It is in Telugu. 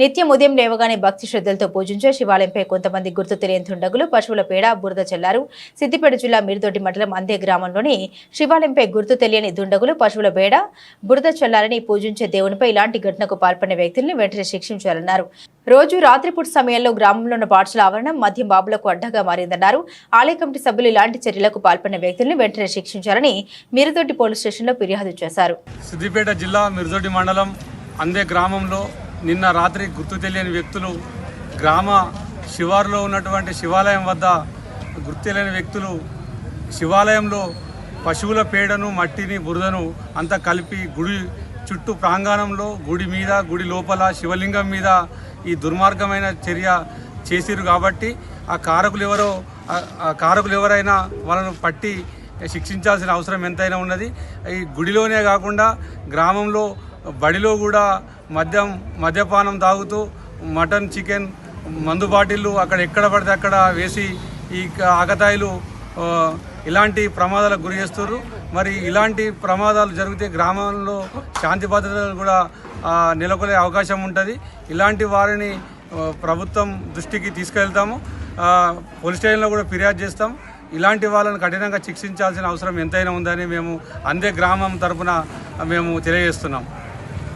నిత్యం ఉదయం లేవగానే భక్తి శ్రద్ధలతో పూజించే శివాలయంపై కొంతమంది గుర్తు తెలియని దుండగులు పశువుల పేడ బురద చల్లారు. సిద్దిపేట జిల్లా మిరుదొడ్డి మండలం అందే గ్రామంలోని శివాలయంపై గుర్తు తెలియని దుండగులు పశువుల పేడ బురద చల్లారని పూజించే దేవునిపై ఇలాంటి ఘటనకు పాల్పడిన వ్యక్తుల్ని వెంటనే శిక్షించాలన్నారు. రోజు రాత్రిపూట సమయంలో గ్రామంలో ఉన్న పాఠశాల ఆవరణం మద్యం బాబులకు అడ్డగా మారిందన్నారు. ఆలయ కమిటీ సభ్యులు ఇలాంటి చర్యలకు పాల్పడిన వ్యక్తుల్ని వెంటనే శిక్షించాలని మిరుదొడ్డి పోలీస్ స్టేషన్లో ఫిర్యాదు చేశారు. సిద్దిపేట జిల్లా మిర్దొడ్డి మండలం అందే గ్రామంలో నిన్న రాత్రి గుర్తు తెలియని వ్యక్తులు గ్రామ శివారులో ఉన్నటువంటి శివాలయం వద్ద గుర్తు తెలియని వ్యక్తులు శివాలయంలో పశువుల పేడను మట్టిని బురదను అంతా కలిపి గుడి చుట్టూ ప్రాంగణంలో గుడి మీద గుడి లోపల శివలింగం మీద ఈ దుర్మార్గమైన చర్య చేసిరు కాబట్టి ఆ కారకులు ఎవరో ఆ- ఆ కారకులు ఎవరైనా వాళ్ళను పట్టి శిక్షించాల్సిన అవసరం ఎంతైనా ఉన్నది. ఈ గుడిలోనే కాకుండా గ్రామంలో బడిలో కూడా మద్యం మద్యపానం తాగుతూ మటన్ చికెన్ మందు బాటిళ్ళు అక్కడ ఎక్కడ పడితే అక్కడ వేసి ఈ ఆగతాయిలు ఆకతాయిలు ఇలాంటి ప్రమాదాలకు గురి చేస్తున్నారు మరి ఇలాంటి ప్రమాదాలు జరిగితే గ్రామంలో శాంతి భద్రతలు కూడా నెలకొనే అవకాశం ఉంటుంది. ఇలాంటి వారిని ప్రభుత్వం దృష్టికి తీసుకెళ్తాము. పోలీస్ స్టేషన్లో కూడా ఫిర్యాదు చేస్తాం. ఇలాంటి వాళ్ళని కఠినంగా శిక్షించాల్సిన అవసరం ఎంతైనా ఉందని మేము అందే గ్రామం తరపున మేము తెలియజేస్తున్నాం.